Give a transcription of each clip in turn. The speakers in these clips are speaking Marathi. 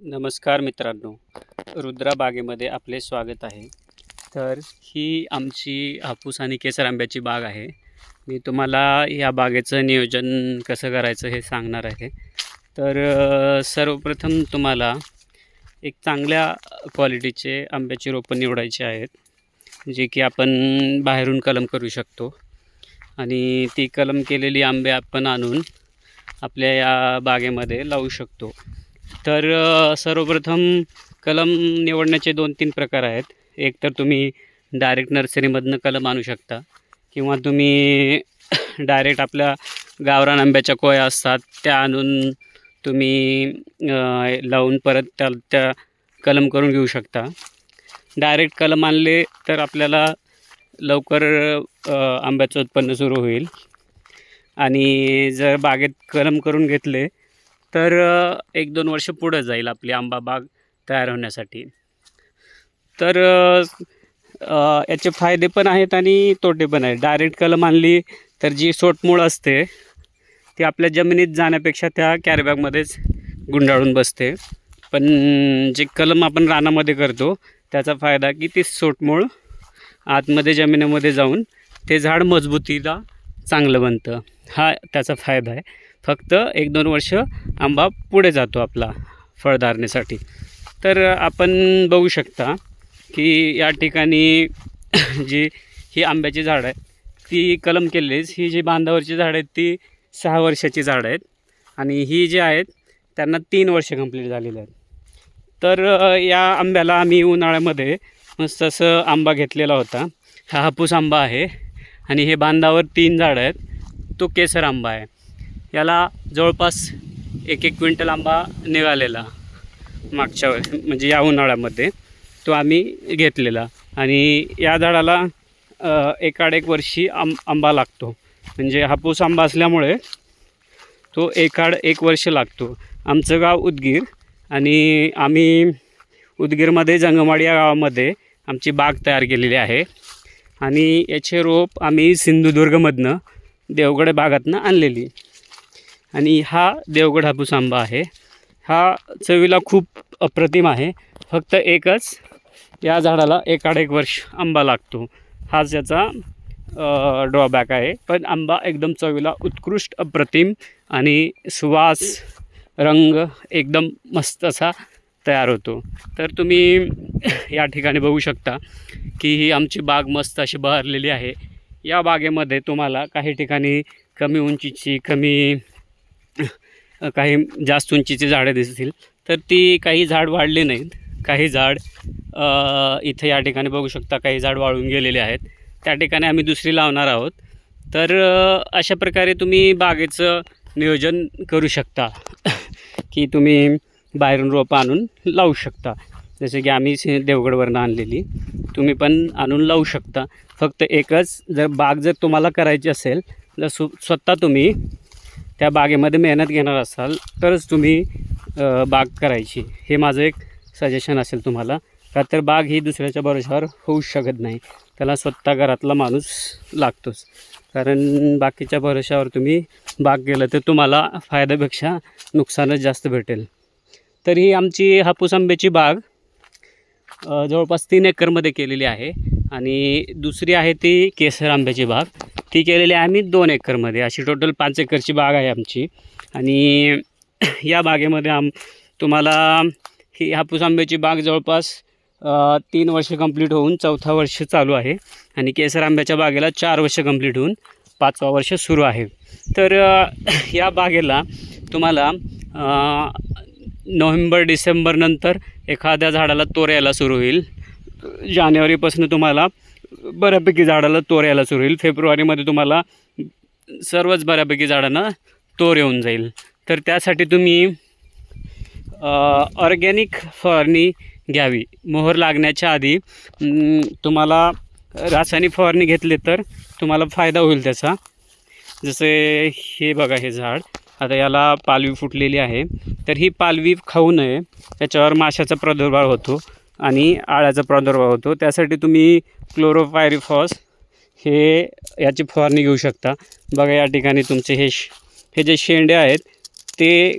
नमस्कार मित्रांनो. रुद्रा बागेमध्ये आपले स्वागत आहे. तर ही आमची हापूस आणि केसर आंब्याची बाग आहे. मी तुम्हाला या बागेचं नियोजन कसं करायचं हे सांगणार आहे. तर सर्वप्रथम तुम्हाला एक चांगल्या क्वालिटीचे आंब्याची रोपं निवडायची आहेत जे की आपण बाहेरून कलम करू शकतो. आणि ती कलम केलेली आंबे आपण आणून आपल्या या बागेमध्ये लावू शकतो. तर सर्वप्रथम कलम निवडण्याचे दोन तीन प्रकार आहेत. एक तर तुम्ही डायरेक्ट नर्सरीमधनं कलम आणू शकता किंवा तुम्ही डायरेक्ट आपल्या गावरान आंब्याच्या कोया असतात त्या आणून तुम्ही लावून परत त्या त्या कलम करून घेऊ शकता. डायरेक्ट कलम आणले तर आपल्याला लवकर आंब्याचं उत्पन्न सुरू होईल. आणि जर बागेत कलम करून घेतले तर एक दोन वर्ष पुढं जाईल आपली आंबा बाग तयार होण्यासाठी. तर याचे फायदे पण आहेत आणि तोटे पण आहेत. डायरेक्ट कलम आणली तर जी सोटमूळ असते ती आपल्या जमिनीत जाण्यापेक्षा त्या कॅरीबॅगमध्येच गुंडाळून बसते. पण जे कलम आपण रानामध्ये करतो त्याचा फायदा की ती सोटमूळ आतमध्ये जमिनीमध्ये जाऊन ते झाड मजबूतीला चांगलं बनतं. हा त्याचा फायदा आहे. फक्त एक दोन वर्ष आंबा पुढे जातो आपला फळधारणेसाठी. तर आपण बघू शकता की या ठिकाणी जी ही आंब्याची झाडं आहेत ती कलम केलेलीच. ही जी बांधावरची झाडं आहेत ती सहा वर्षाची झाडं आहेत आणि ही जी आहेत त्यांना तीन वर्ष कंप्लीट झालेली आहेत. तर या आंब्याला आम्ही उन्हाळ्यामध्ये मस्त असं आंबा घेतलेला होता. हा हापूस आंबा आहे आणि हे बांधावर तीन झाडं आहेत. तो केसर आंबा आहे. याला जवळपास एक एक क्विंटल आंबा निघालेला मागच्या म्हणजे या उन्हाळ्यामध्ये. तो आम्ही घेतलेला. आणि या झाडाला एकाड एक वर्षी आं आंबा लागतो. म्हणजे हापूस आंबा असल्यामुळे तो एकाड एक वर्ष लागतो. आमचं गाव उदगीर आणि आम्ही उदगीरमध्ये जंगमाडी या गावामध्ये आमची बाग तयार केलेली आहे. आणि याचे रोप आम्ही सिंधुदुर्गमधनं देवगड भागातनं आणलेली. आणि हा देवगड हापूस आंबा आहे. हा चवीला खूप अप्रतिम आहे. फक्त एकच या झाडाला एकाड एक वर्ष आंबा लागतो. हाच याचा ड्रॉबॅक आहे. पण आंबा एकदम चवीला उत्कृष्ट अप्रतिम आणि सुवास रंग एकदम मस्त असा तयार होतो. तर तुम्ही या ठिकाणी बघू शकता की ही आमची बाग मस्त अशी बहरलेली आहे. या बागेमध्ये तुम्हाला काही ठिकाणी कमी उंचीची कमी काही जास्त उंचीची झाडं दिसतील. तर ती काही झाड वाढली नाहीत. काही झाड इथे या ठिकाणी बघू शकता काही झाड वाळून गेलेले आहेत. त्या ठिकाणी आम्ही दुसरी लावणार आहोत. तर अशा प्रकारे तुम्ही बागेचं नियोजन करू शकता. की तुम्ही बाहेरून रोपं आणून लावू शकता. जसे की आम्ही देवगडवरनं आणलेली. तुम्ही पण आणून लावू शकता. फक्त एकच जर बाग जर तुम्हाला करायची असेल जर सु स्वतः तुम्ही त्या बागेमध्ये मेहनत घेणार असाल तरच तुम्ही बाग करायची. हे माझं एक सजेशन असेल तुम्हाला. का तर बाग ही दुसऱ्याच्या भरोशावर होऊ शकत नाही. त्याला स्वतः घरातला माणूस लागतोच. कारण बाकीच्या भरोशावर तुम्ही बाग गेलं तर तुम्हाला फायद्यापेक्षा नुकसानच जास्त भेटेल. तर ही आमची हापूस आंब्याची बाग जवळपास तीन एकरमध्ये केलेली आहे. आणि दुसरी आहे ती केसर आंब्याची बाग. ती केलेली आहे आम्ही दोन एकरमध्ये. अशी टोटल पाच एकरची बाग आहे आमची. आणि या बागेमध्ये आम तुम्हाला ही हापूस आंब्याची बाग जवळपास तीन वर्ष कंप्लीट होऊन चौथा वर्ष चालू आहे. आणि केसर आंब्याच्या बागेला चार वर्ष कंप्लीट होऊन पाचवा वर्ष सुरू आहे. तर या बागेला तुम्हाला नोव्हेंबर डिसेंबरनंतर एखाद्या झाडाला तोर यायला सुरू होईल. जानेवारीपासून तुम्हाला बऱ्यापैकी झाडाला तोर यायला सुरू होईल. फेब्रुवारीमध्ये तुम्हाला सर्वच बऱ्यापैकी झाडांना तोर येऊन जाईल. तर त्यासाठी तुम्ही ऑर्गॅनिक फवारणी घ्यावी. मोहर लागण्याच्या आधी तुम्हाला रासायनिक फवारणी घेतली तर तुम्हाला फायदा होईल त्याचा. जसे हे बघा हे झाड आता याला पालवी फुटलेली आहे. तर ही पालवी खाऊ नये त्याच्यावर माशाचा प्रादुर्भाव होतो. आणि आळ्याचा प्रादुर्भाव होतो. त्यासाठी तुम्ही क्लोरोफायरिफॉस हे याची फवारणी घेऊ शकता. बघा या ठिकाणी तुमचे हे श हे जे शेंडे आहेत ते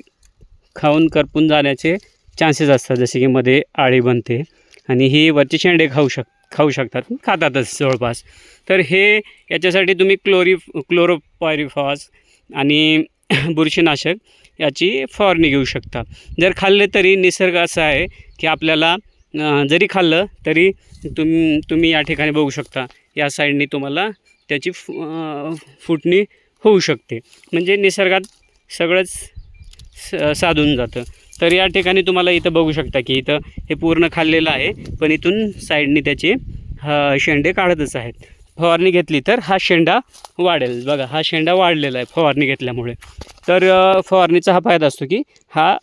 खाऊन करपून जाण्याचे चान्सेस असतात. जसे की मध्ये आळी बनते आणि ही वरचे शेंडे खाऊ शक खाऊ शकतात. खातातच जवळपास. तर हे याच्यासाठी तुम्ही क्लोरी क्लोरोपायरिफॉस आणि बुरशीनाशक याची फवारणी घेऊ शकता. जर खाल्ले तरी निसर्ग असा आहे की आपल्याला जरी खाल्लं तरी तुम तुम्ही या ठिकाणी बघू शकता. या साईडनी तुम्हाला त्याची फु फुटणी होऊ शकते. म्हणजे निसर्गात सगळंच स साधून जातं. तर या ठिकाणी तुम्हाला इथं बघू शकता की इथं हे पूर्ण खाल्लेलं आहे पण इथून साईडनी त्याचे शेंडे काढतच आहेत. फवारणी घेतली तर हा शेंडा वाढेल. बघा हा शेंडा वाढलेला आहे फवारणी घेतल्यामुळे. तर फवारणीचा हा फायदा असतो की हा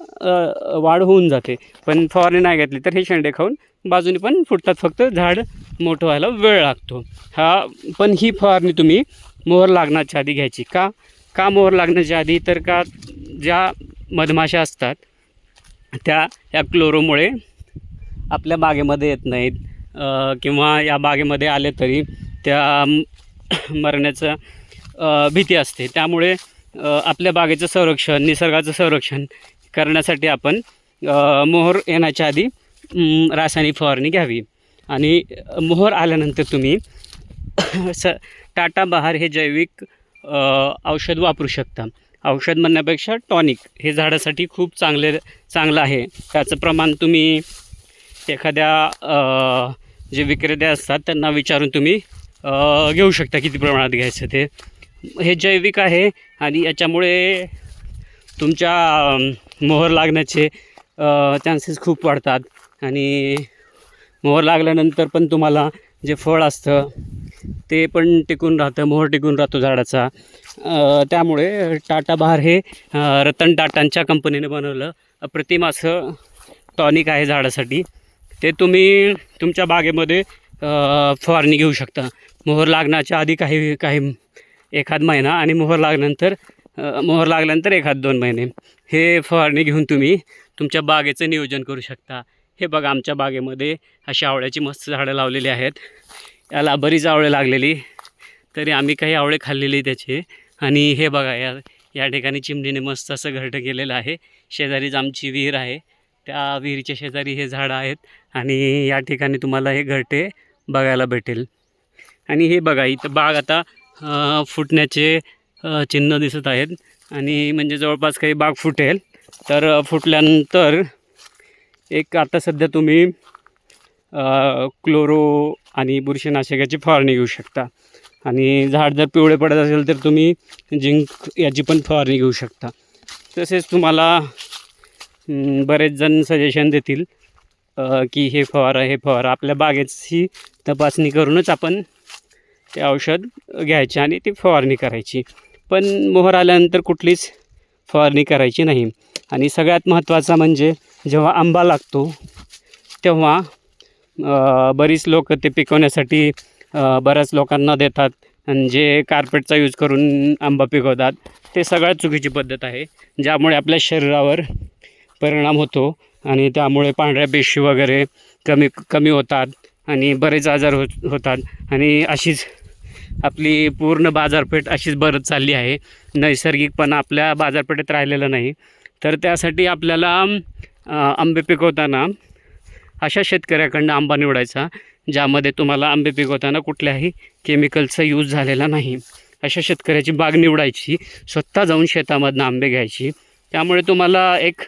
वाढ होऊन जाते. पण फवारणी नाही घेतली तर हे शेंडे खाऊन बाजूने पण फुटतात. फक्त झाड मोठं व्हायला वेळ लागतो. हा पण ही फवारणी तुम्ही मोहर लागण्याच्या आधी घ्यायची का? का मोहर लागण्याच्या आधी? तर का ज्या मधमाशा असतात त्या या क्लोरोमुळे आपल्या बागेमध्ये येत नाहीत किंवा या बागेमध्ये आले तरी त्या मरण्याचं भीती असते. त्यामुळे आपल्या बागेचं संरक्षण निसर्गाचं संरक्षण करण्यासाठी आपण मोहर येण्याच्या आधी रासायनिक फवारणी घ्यावी. आणि मोहर आल्यानंतर तुम्ही स टाटा बहार हे जैविक औषध वापरू शकता. औषध म्हणण्यापेक्षा टॉनिक हे झाडासाठी खूप चांगले चांगलं आहे. त्याचं प्रमाण तुम्ही एखाद्या जे विक्रेते असतात त्यांना विचारून तुम्ही घेऊ शकता किती प्रमाणात घ्यायचं ते. हे जैविक आहे आणि याच्यामुळे तुमच्या मोहर लागण्याचे चान्सेस खूप वाढतात. आणि मोहर लागल्यानंतर पण तुम्हाला जे फळ असतं ते पण टिकून राहतं मोहर टिकून राहतो झाडाचा. त्यामुळे टाटा बहार हे रतन टाटांच्या कंपनीने बनवलं. अप्रतिम असं टॉनिक आहे झाडासाठी. ते तुम्ही तुमच्या बागेमध्ये फवारणी घेऊ शकता. मोहर लागण्याच्या आधी काही काही एखाद महिना आणि मोहर लागल्यानंतर मोहर लागल्यानंतर एखाद दोन महिने. हे फवारणी घेऊन तुम्ही तुमच्या बागेचं नियोजन करू शकता. हे बघा आमच्या बागेमध्ये अशी आवळ्याची मस्त झाडं लावलेली आहेत. याला बरीच आवळे लागलेली. तरी आम्ही काही आवळे खाल्लेली त्याचे. आणि हे बघा या या ठिकाणी चिमणीने मस्त असं घरटं केलेलं आहे. शेजारीच आमची विहीर आहे. त्या विहिरीच्या शेजारी हे झाडं आहेत. आणि या ठिकाणी तुम्हाला हे घरटे बघायला भेटेल. आणि हे बघा इथं बाग आता फुटण्याचे चिन्ह दिसत आहेत. आणि म्हणजे जवळपास काही बाग फुटेल. तर फुटल्यानंतर एक आता सध्या तुम्ही क्लोरो आणि बुरशीनाशकाची फवारणी घेऊ शकता. आणि झाड जर पिवळे पडत असेल तर तुम्ही जिंक याची पण फवारणी घेऊ शकता. तसेच तुम्हाला बरेच जण सजेशन देतील की हे फवारा हे फवारा आपल्या बागेची तपासणी करूनच आपण ते औषध घ्यायचे आणि ती फवारणी करायची. पण मोहर आल्यानंतर कुठलीच फवारणी करायची नाही. आणि सगळ्यात महत्त्वाचा म्हणजे जेव्हा आंबा लागतो तेव्हा बरीच लोक ते पिकवण्यासाठी बऱ्याच लोकांना देतात. आणि जे कार्पेटचा यूज करून आंबा पिकवतात ते सगळ्यात चुकीची पद्धत आहे. ज्यामुळे आपल्या शरीरावर परिणाम होतो आणि त्यामुळे पांढऱ्या पेशी वगैरे कमी कमी होतात आणि बरेच आजार हो होतात. आणि अशीच आपली पूर्ण बाजारपेठ अशीच भरत चालली आहे. नैसर्गिकपणा आपल्या बाजारपेठेत राहिलेलं नाही. तर त्यासाठी आपल्याला आंबे पिकवताना अशा शेतकऱ्याकडनं आंबा निवडायचा ज्यामध्ये तुम्हाला आंबे पिकवताना कुठल्याही केमिकलचा यूज झालेला नाही. अशा शेतकऱ्याची बाग निवडायची स्वतः जाऊन शेतामधनं आंबे घ्यायची. त्यामुळे तुम्हाला एक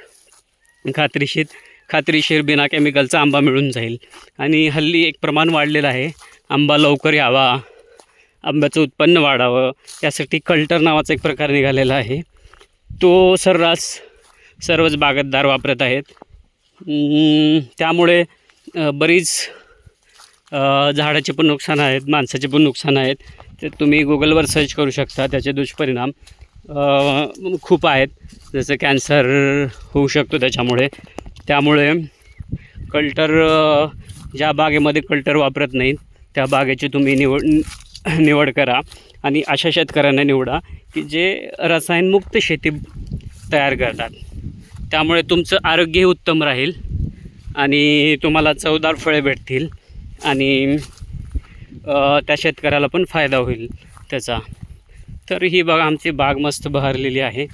खात्रीशीर खात्रीशीर बिना केमिकलचा आंबा मिळून जाईल. आणि हल्ली एक प्रमाण वाढलेलं आहे. आंबा लवकर यावा. आंब्याचं उत्पन्न वाढावं यासाठी कल्टर नावाचा एक प्रकार निघालेला आहे. तो सर्रास सर्वच बागतदार वापरत आहेत. त्यामुळे बरीच झाडाचे पण नुकसान आहेत माणसाचे पण नुकसान आहेत. ते तुम्ही गुगलवर सर्च करू शकता त्याचे दुष्परिणाम खूप आहेत. जसं कॅन्सर होऊ शकतो त्याच्यामुळे. त्यामुळे कल्टर ज्या बागेमध्ये कल्टर वापरत नाहीत त्या बागेची तुम्ही निवड निवड करा आणि अशा शेतकऱ्यांना निवडा की जे रसायनमुक्त शेती तयार करतात. त्यामुळे तुमचं आरोग्यही उत्तम राहील आणि तुम्हाला चवदार फळे भेटतील आणि त्या शेतकऱ्याला पण फायदा होईल त्याचा. तर ही बघा आमची बाग मस्त बहरलेली आहे.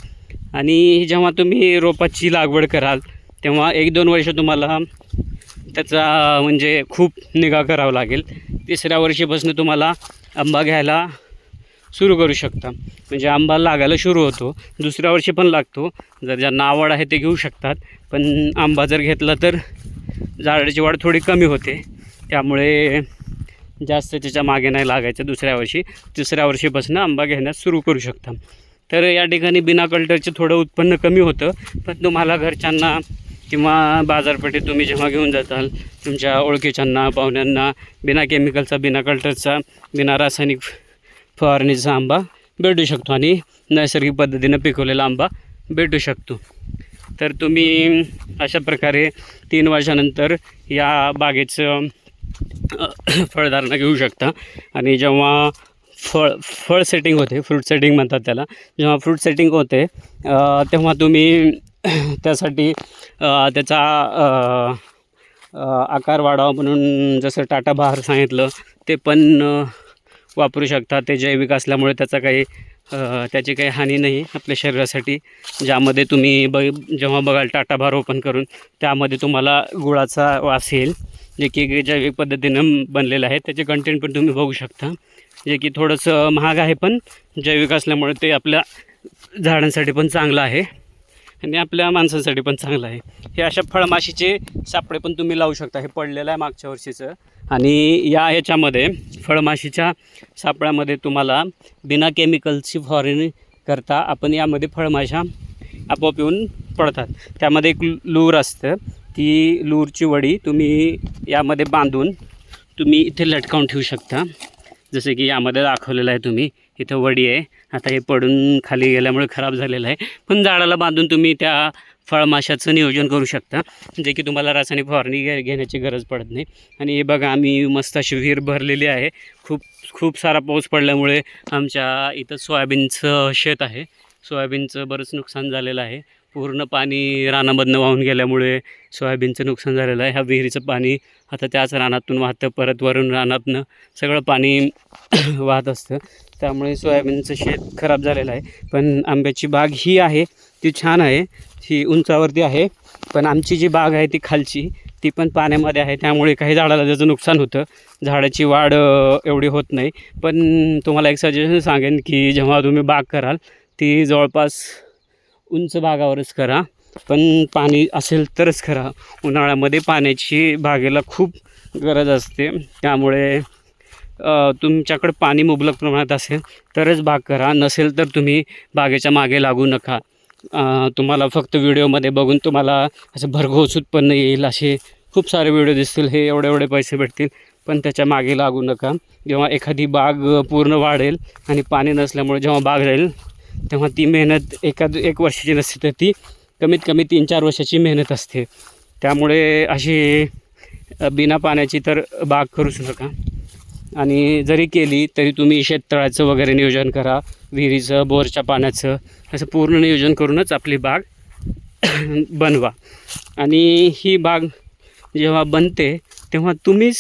आणि जेव्हा तुम्ही रोपाची लागवड कराल तेव्हा एक दोन वर्ष तुम्हाला त्याचा म्हणजे खूप निगा करावं लागेल. तिसऱ्या वर्षीपासून तुम्हाला आंबा घ्यायला सुरू करू शकता. म्हणजे आंबा लागायला सुरू होतो. दुसऱ्या वर्षी पण लागतो. जर ज्यांना आवड आहे ते घेऊ शकतात. पण आंबा जर घेतला तर झाडाची वाढ थोडी कमी होते. त्यामुळे जास्त त्याच्यामागे नाही लागायचं दुसऱ्या वर्षी. तिसऱ्या वर्षीपासून आंबा घेण्यास सुरू करू शकता. तर या ठिकाणी बिना कल्टरचं थोडं उत्पन्न कमी होतं. पण तुम्हाला घरच्यांना किंवा बाजारपेठेत तुम्ही जेव्हा घेऊन जाताल तुमच्या ओळखीच्यांना पाहुण्यांना बिना केमिकलचा बिना कल्टरचा बिना रासायनिक फवारणीचा आंबा भेटू शकतो आणि नैसर्गिक पद्धतीनं पिकवलेला आंबा भेटू शकतो. तर तुम्ही अशा प्रकारे तीन वर्षानंतर या बागेचं फळधारणा घेऊ शकता. आणि जेव्हा फळ फळ सेटिंग होते फ्रूट सेटिंग म्हणतात त्याला जेव्हा फ्रूट सेटिंग होते तेव्हा तुम्ही त्यासाठी त्याचा आकार वाढावा म्हणून जसं टाटा बहार सांगितलं ते पण वापरू शकता. ते जैविक असल्यामुळे त्याचा काही त्याची काही हानी नाही आपल्या शरीरासाठी ज्यामध्ये तुम्ही ब जेव्हा बघाल टाटा भार ओपन करून त्यामध्ये तुम्हाला गुळाचा वास येईल जे की जैविक पद्धतीनं बनलेलं आहे. त्याचे कंटेंट पण तुम्ही बघू शकता. जे की थोडंसं महाग आहे पण जैविक असल्यामुळे ते आपल्या झाडांसाठी पण चांगलं आहे. आणि आपल्या माणसांसाठी पण चांगलं आहे. हे अशा फळमाशीचे सापळे पण तुम्ही लावू शकता. हे पडलेलं आहे मागच्या वर्षीचं. आणि या ह्याच्यामध्ये फळमाशीच्या सापळ्यामध्ये तुम्हाला बिना केमिकलची फवारणी करता आपण यामध्ये फळमाशा आपोआप येऊन पडतात. त्यामध्ये एक लूर असतं. ती लूरची वडी तुम्ही यामध्ये बांधून तुम्ही इथे लटकावून ठेवू शकता. जसे की यामध्ये दाखवलेलं आहे तुम्ही. इथं वडी आहे. आता हे पडून खाली गेल्यामुळे खराब झालेलं आहे. पण झाडाला बांधून तुम्ही त्या फळमाशाचं नियोजन करू शकता जे की तुम्हाला रासायनिक फवारणी घे घेण्याची गरज पडत नाही. आणि हे बघा आम्ही मस्त अशी विहीर भरलेली आहे. खूप खूप सारा पाऊस पडल्यामुळे आमच्या इथं सोयाबीनचं शेत आहे. सोयाबीनचं बरंच नुकसान झालेलं आहे. पूर्ण पाणी रानामधनं वाहून गेल्यामुळे सोयाबीनचं नुकसान झालेलं आहे. ह्या विहिरीचं पाणी आता त्याच रानातून वाहतं परत वरून रानातनं सगळं पाणी वाहत असतं. त्यामुळे सोयाबीनचं शेत खराब झालेलं आहे. पण आंब्याची बाग ही आहे ती छान आहे. ही उंचावरती आहे. पण आमची जी बाग आहे ती खालची ती पण पाण्यामध्ये आहे. त्यामुळे काही झाडाला त्याचं नुकसान होतं. झाडाची वाढ एवढी होत नाही. पण तुम्हाला एक सजेशन सांगेन की जेव्हा तुम्ही बाग कराल ती जवळपास उंच भागावरच करा. पण पाणी असेल तरच करा. उन्हाळ्यामध्ये पाण्याची बागेला खूप गरज असते. त्यामुळे तुमच्याकडे पाणी मुबलक प्रमाणात असेल तरच बाग करा. नसेल तर तुम्ही बागेच्या मागे लागू नका. तुम्हाला फक्त व्हिडिओमध्ये बघून तुम्हाला असं भरघोस उत्पन्न येईल असे खूप सारे व्हिडिओ दिसतील. हे एवढे एवढे पैसे भेटतील पण त्याच्यामागे लागू नका. जेव्हा एखादी बाग पूर्ण वाढेल आणि पाणी नसल्यामुळे जेव्हा बाग राहील तेव्हा ती मेहनत एखाद एक वर्षाची नसते तर ती कमीत कमी तीन चार वर्षाची मेहनत असते. त्यामुळे अशी बिना पाण्याची तर बाग करूच नका. आणि जरी केली तरी तुम्ही शेततळाचं वगैरे नियोजन करा विहिरीचं बोरच्या पाण्याचं असं पूर्ण नियोजन करूनच आपली बाग बनवा. आणि ही बाग जेव्हा बनते तेव्हा तुम्हीच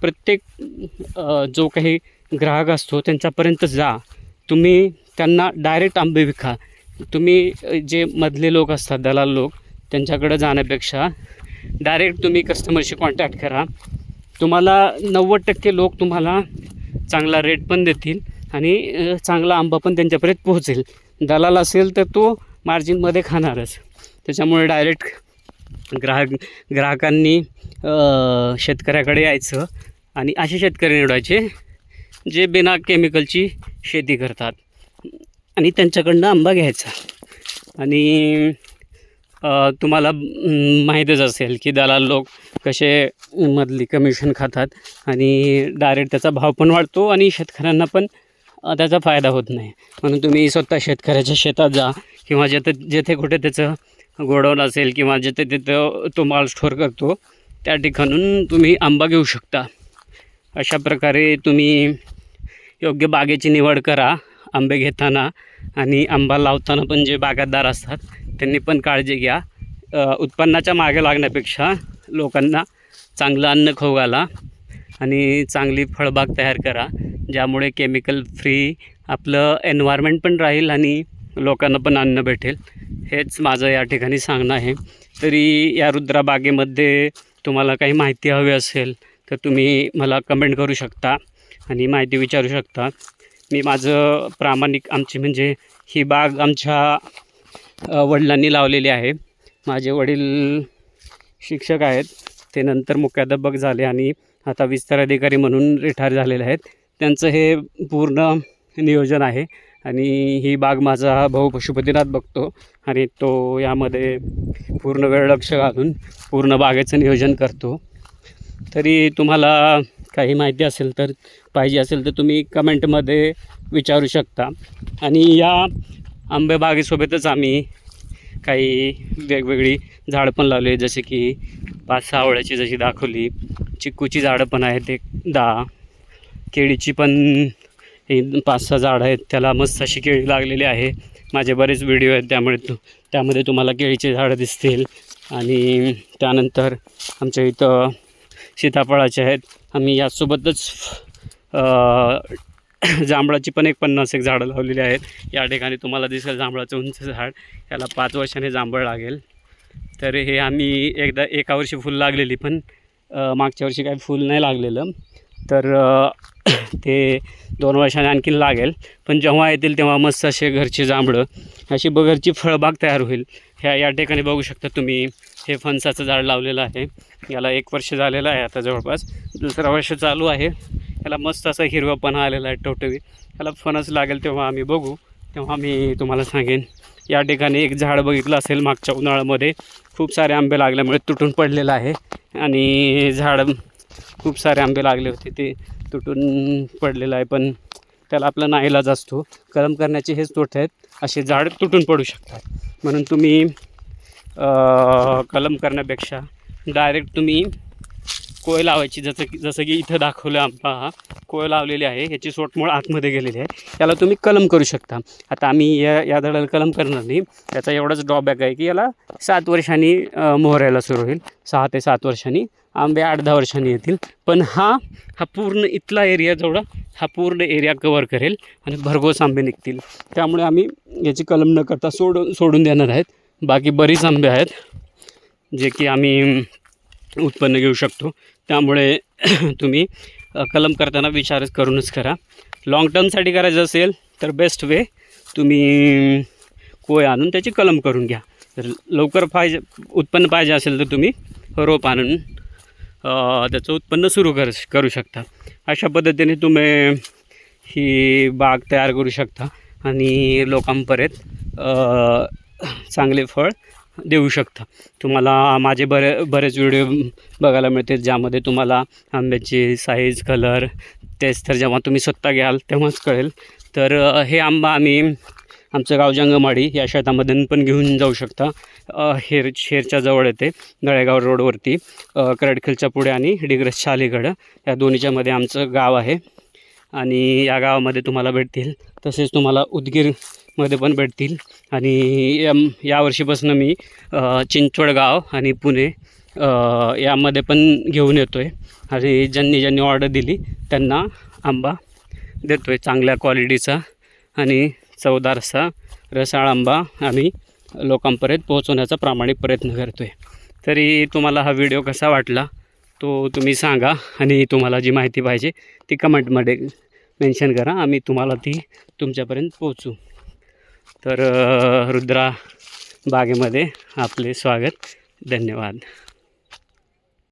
प्रत्येक जो काही ग्राहक असतो त्यांच्यापर्यंत जा. तुम्ही त्यांना डायरेक्ट आंबे विका. तुम्ही जे मधले लोक असतात दलाल लोक त्यांच्याकडं जाण्यापेक्षा डायरेक्ट तुम्ही कस्टमरशी कॉन्टॅक्ट करा. तुम्हाला नव्वद टक्के लोक तुम्हाला चांगला रेट पण देतील आणि चांगला आंबा पण त्यांच्यापर्यंत पोहोचेल. दलाल असेल तर तो मार्जिनमध्ये खाणारच. त्याच्यामुळे डायरेक्ट ग्राहक ग्राहकांनी शेतकऱ्याकडे यायचं आणि असे शेतकरी निवडायचे जे बिना केमिकलची शेती करतात आणि त्यांच्याकडनं आंबा घ्यायचा. आणि तुम्हाला माहीतच असेल की दलाल लोक कसे मधली कमिशन खातात आणि डायरेक्ट त्याचा भाव पण वाढतो आणि शेतकऱ्यांना पण त्याचा फायदा होत नाही. म्हणून तुम्ही स्वतः शेतकऱ्याच्या शेतात जा किंवा जेथे जेथे कुठे त्याचं गोडवलं असेल किंवा जिथे तिथं तो माल स्टोअर करतो त्या ठिकाणून तुम्ही आंबा घेऊ शकता. अशा प्रकारे तुम्ही योग्य बागेची निवड करा आंबे घेताना आणि आंबा लावताना पण जे बागायतदार असतात त्यांनी पण काळजी घ्या. उत्पन्नाच्या मागे लागण्यापेक्षा लोकांना चांगलं अन्न खाऊ घाला आणि चांगली फळबाग तयार करा. ज्यामुळे केमिकल फ्री आपलं एन्व्हायरमेंट पण राहील आणि लोकांना पण अन्न भेटेल. हेच माझं या ठिकाणी सांगणं आहे. तरी या रुद्राबागेमध्ये तुम्हाला काही माहिती हवी असेल तर तुम्ही मला कमेंट करू शकता आणि माहिती विचारू शकता. मी माझं प्रामाणिक आमची म्हणजे ही बाग आमच्या वडिलांनी लावलेली आहे. माझे वडील शिक्षक आहेत. ते नंतर मुख्याध्यापक झाले आणि आता विस्तार अधिकारी म्हणून रिटायर झालेले आहेत. त्यांचं हे पूर्ण नियोजन आहे आणि ही बाग माझा भाऊ पशुपतीनाथ बघतो आणि तो यामध्ये पूर्ण वेळ लक्ष घालून पूर्ण बागेचं नियोजन करतो. तरी तुम्हाला काही माहिती असेल तर पाहिजे असेल तर तुम्ही कमेंटमध्ये विचारू शकता. आणि या आंबे बागेसोबतच आम्ही काही वेगवेगळी झाडं पण लावली जसे की पाच सहा आवळ्याची जशी दाखवली. चिक्कूची झाडं पण आहेत एक दहा. केळीची पण पाच सहा झाडं आहेत. त्याला मस्त अशी केळी लागलेली आहे. माझे बरेच व्हिडिओ आहेत त्यामुळे तु त्यामध्ये तुम्हाला केळीची झाडं दिसतील. आणि त्यानंतर आमच्या इथं सीताफळाचे आहेत. आम्ही यासोबतच जांभळाची पण एक पन्नास एक झाडं लावलेली आहेत. या ठिकाणी तुम्हाला दिसेल जांभळाचं उंच झाड. याला पाच वर्षाने जांभळ लागेल. तर हे आम्ही एकदा एका वर्षी फुल लागलेली पण मागच्या वर्षी काही फुल नाही लागलेलं. तर ते दोन वर्षाने आणखीन लागेल. पण जेव्हा येतील तेव्हा मस्त असे घरचे जांभळं अशी ब घरची फळबाग तयार होईल. ह्या या ठिकाणी बघू शकता तुम्ही हे फणसाचं झाड लावलेलं आहे. याला एक वर्ष झालेलं आहे आता जवळपास. दुसरा वर्ष चालू आहे. ह्याला मस्त असा हिरवापणा आलेला आहे टवटवी. ह्याला फणस लागेल तेव्हा आम्ही बघू. तेव्हा मी तुम्हाला सांगेन. या ठिकाणी एक झाड बघितलं असेल मागच्या उन्हाळ्यामध्ये. खूप सारे आंबे लागल्यामुळे तुटून पडलेलं आहे. आणि झाड खूप सारे आंबे लागले होते ते तुटून पडलेलं आहे. पण त्याला आपला नाईलाज असतो. कलम करण्याचे हेच तोटे आहेत. असे झाड तुटून पडू शकतात. म्हणून तुम्ही कलम करण्यापेक्षा डायरेक्ट तुम्ही कोय लावायची? जसं की जसं की इथं दाखवलं आंबा हा. कोय लावलेली आहे ह्याची सोटमूळ आतमध्ये गेलेली आहे. याला तुम्ही कलम करू शकता. आता आम्ही या या झाडाला कलम करणार नाही. त्याचा एवढाच ड्रॉबॅक आहे की याला सात वर्षांनी मोहरायला सुरू होईल. सहा ते सात वर्षांनी. आंबे आठ दहा वर्षांनी येतील. पण हा हा पूर्ण इथला एरिया जेवढा हा पूर्ण एरिया कवर करेल आणि भरघोस आंबे निघतील. त्यामुळे आम्ही याची कलम न करता सोडून सोडून देणार आहेत. बाकी बरीच आंबे आहेत जे की आम्ही उत्पन्न घेऊ शकतो. त्यामुळे तुम्ही कलम करताना विचारच करूनच करा. लाँग टर्मसाठी करायचं असेल तर बेस्ट वे तुम्ही कोय आणून त्याची कलम करून घ्या. जर लवकर पाहिजे उत्पन्न पाहिजे असेल तर तुम्ही रोप आणून त्याचं उत्पन्न सुरू कर करू शकता. अशा पद्धतीने तुम्ही ही बाग तयार करू शकता. आणि लोकांपर्यंत चांगले फळ देऊ शकता. तुम्हाला माझे बरे बरेच व्हिडिओ बघायला मिळते ज्यामध्ये तुम्हाला आंब्याची साईज कलर तेच तर जेव्हा तुम्ही स्वतः घ्याल तेव्हाच कळेल. तर हे आंबा आम्ही आमचं गाव जंगमाडी या शेतामधून पण घेऊन जाऊ शकता. हेर शेरच्या जवळ येते नळेगाव रोडवरती करडखेलच्या करडखिलच्या पुढे आणि डिग्रसच्या अलीकडं या दोन्हीच्यामध्ये आमचं गाव आहे. आणि या गावामध्ये तुम्हाला भेटतील. तसेच तुम्हाला उदगीर मध्ये पण भेटतील. आणि यम यावर्षीपासून मी चिंचवडगाव गाव आणि पुणे यामध्ये पण घेऊन येतो आहे आणि ज्यांनी ज्यांनी ऑर्डर दिली त्यांना आंबा देतो आहे चांगल्या क्वालिटीचा आणि चवदार असा रसाळ आंबा आम्ही लोकांपर्यंत पोहोचवण्याचा प्रामाणिक प्रयत्न करतो आहे तरी तुम्हाला हा व्हिडिओ कसा वाटला तो तुम्ही सांगा आणि तुम्हाला जी माहिती पाहिजे ती कमेंटमध्ये मेन्शन करा. आम्ही तुम्हाला ती तुमच्यापर्यंत पोहोचू तर रुद्रा बागेमध्ये आपले स्वागत. धन्यवाद.